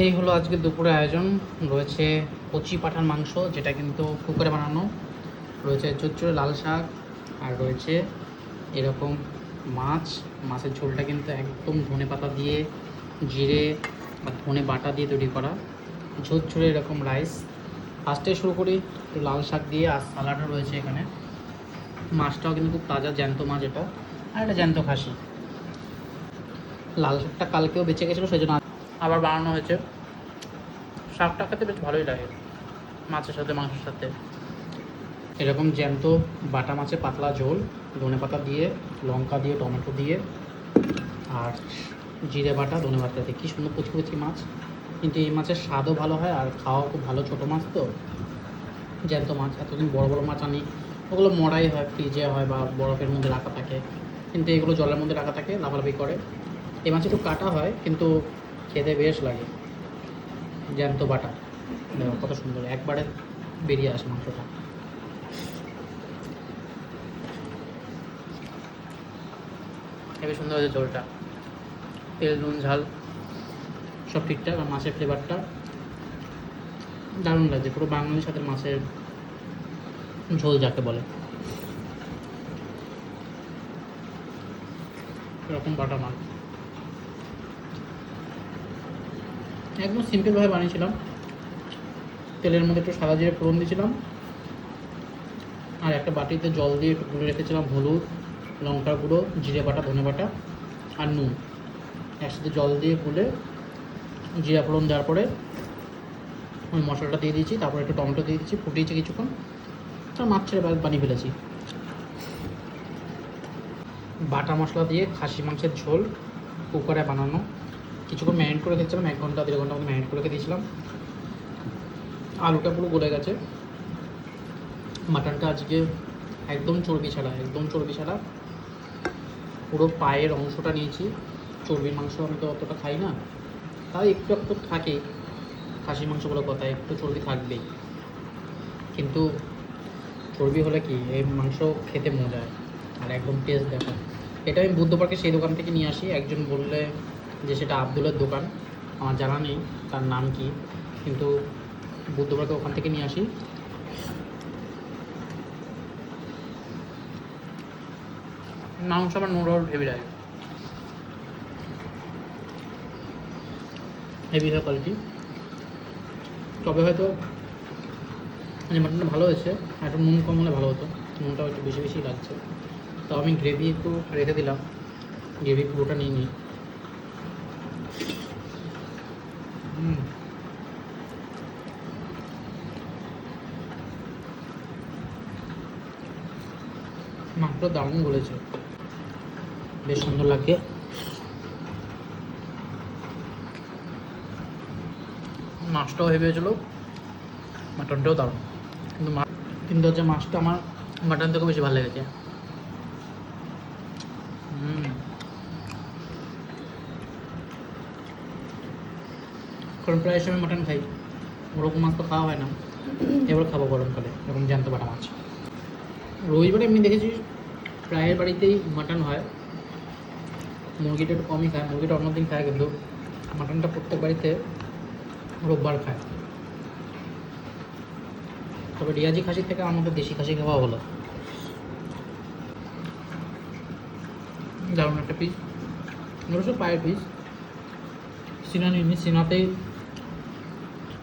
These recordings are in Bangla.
এই হলো আজকে দুপুরে আয়োজন। রয়েছে কচি পাঠার মাংস, যেটা কিন্তু কুকারে বানানো। রয়েছে চচ্চড়ে লাল শাক, আর রয়েছে এরকম মাছ। মাছের ঝোলটা কিন্তু একদম ধনে পাতা দিয়ে জিরে বা ধনে বাটা দিয়ে তৈরি করা। ঝোরঝোরে এরকম রাইস। ফার্স্টে শুরু করি একটু লাল শাক দিয়ে, আর সালাডও রয়েছে এখানে। মাছটাও কিন্তু খুব তাজা, জ্যান্ত মাছ এটা, আর এটা জ্যান্ত খাসি। লাল শাকটা কালকেও বেঁচে গেছিল সেই জন্য আবার বানানো হয়েছে। শাকটা খেতে বেশ ভালোই লাগে, মাছের সাথে, মাংসের সাথে। এরকম জ্যান্ত বাটা মাছের পাতলা ঝোল, ধনে পাতা দিয়ে, লঙ্কা দিয়ে, টমেটো দিয়ে, আর জিরে বাটা, ধনে পাতা দিয়ে। কী সুন্দর কুচি কুচি মাছ। কিন্তু এই মাছের স্বাদও ভালো হয় আর খাওয়াও খুব ভালো ছোটো মাছ তো। জ্যান্ত মাছ, এতদিন বড় বড় মাছ আনি। ওগুলো মরাই হয়, ফ্রিজে হয় বা বরফের মধ্যে রাখা থাকে। কিন্তু এগুলো জলের মধ্যে রাখা থাকে, লাফালাফি করে। এই মাছ একটু কাটা হয়, কিন্তু খেতে বেশ লাগে। জ্যান্ত বাটা। কত সুন্দর, একবারে বেরিয়ে আসে মাংসটা। হেবি সুন্দর হয়েছে ঝোলটা। তেল, নুন, ঝাল, সব ঠিকঠাক, আর মাছের ফ্লেভারটা দারুণ লাগছে। পুরো বাঙালির সাথে মাছের ঝোল যাকে বলে। এরকম বাটা মাছ। একদম সিম্পলভাবে বানিয়েছিলাম। তেলের মধ্যে একটু সাদা জিরে ফোড়ন দিয়েছিলাম। আর একটা বাটিতে জল দিয়ে একটু গুলে রেখেছিলাম হলুদ, লঙ্কার গুঁড়ো, জিরে বাটা, ধনে বাটা আর নুন। একসাথে জল দিয়ে গুলে জিরা ফোড়ন দেওয়ার পরে ওই মশলাটা দিয়ে দিয়েছি, তারপরে একটু টমেটো দিয়ে দিয়েছি, ফুটিয়েছি কিছুক্ষণ। তার মাছ ছেড়ে বানিয়ে ফেলেছি। বাটা মশলা দিয়ে খাসি মাংসের ঝোল, কুকারে বানানো। কিছুক্ষণ ম্যারিনেট করে রেখেছিলাম এক ঘণ্টা, দেড় ঘণ্টা মতো ম্যারিনেট করে রেখে দিয়েছিলাম। আলুটা পুরো গলে গেছে। মাটনটা আজকে একদম চর্বি ছাড়া, একদম চর্বি ছাড়া। পুরো পায়ের অংশটা নিয়েছি। চর্বির মাংস আমি তো অতটা খাই না। তাই একটু একটু থাকে। খাসি মাংস বলে কথা একটু চর্বি থাকবেই। কিন্তু চর্বি হলে কি? এই মাংস খেতে মজায় আর একদম টেস্ট দেখা এটা আমি বুদ্ধ পার্কে সেই দোকান থেকে নিয়ে আসি। একজন বললে যে সেটা আবদুলের দোকান। আমার জানা নেই তার নাম কি, কিন্তু বুদ্ধ পার্কে ওখান থেকে নিয়ে আসি। মাংস আমার নুডল হেভি লাগে হেভি হয় কোয়ালিটি তবে হয়তো মানে মাটনটা ভালো হয়েছে একটু নুন কম হলে ভালো হতো। নুনটাও একটু বেশি বেশি লাগছে। তো আমি গ্রেভি একটু রেখে দিলাম। গ্রেভি পুরোটা নিয়ে নিই হুম মাংসটা দারুণ বলেছে। বেশ সুন্দর লাগে। মাছটাও হেভি হয়েছিল। মাটনটাও দারুণ। কিন্তু কিন্তু হচ্ছে মাছটা আমার মাটন থেকে বেশি ভালো লেগেছে। হুম। কারণ প্রায় সময় মাটন খাই। ওরকম মাছ তো খাওয়া হয় না। এবার খাব গরমকালে, এরকম জ্যান্ত বাটা মাছ। রবিবারে এমনি দেখেছি, প্রায়ের বাড়িতেই মাটন হয়। মুরগিটা একটু কমই খায়, মুরগিটা অন্যদিন খায় কিন্তু মাটনটা প্রত্যেক বাড়িতে রোববার খায়। তবে রিয়াজি খাসির থেকে মধ্যে দেশি খাসি খাওয়া হলো দারুণ একটা পিস অবশ্য পায়ের পিস সিনা নিয়ে সিনাতেই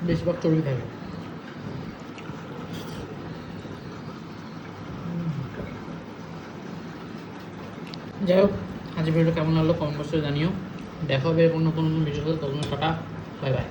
বেশিরভাগ চর্বি থাকে। যাই হোক আজ ভিডিওটা কেমন লাগল কমেন্ট বক্সে জানিও। দেখা হবে এরকম নতুন নতুন ভিডিও তখন টাটা, বাই বাই।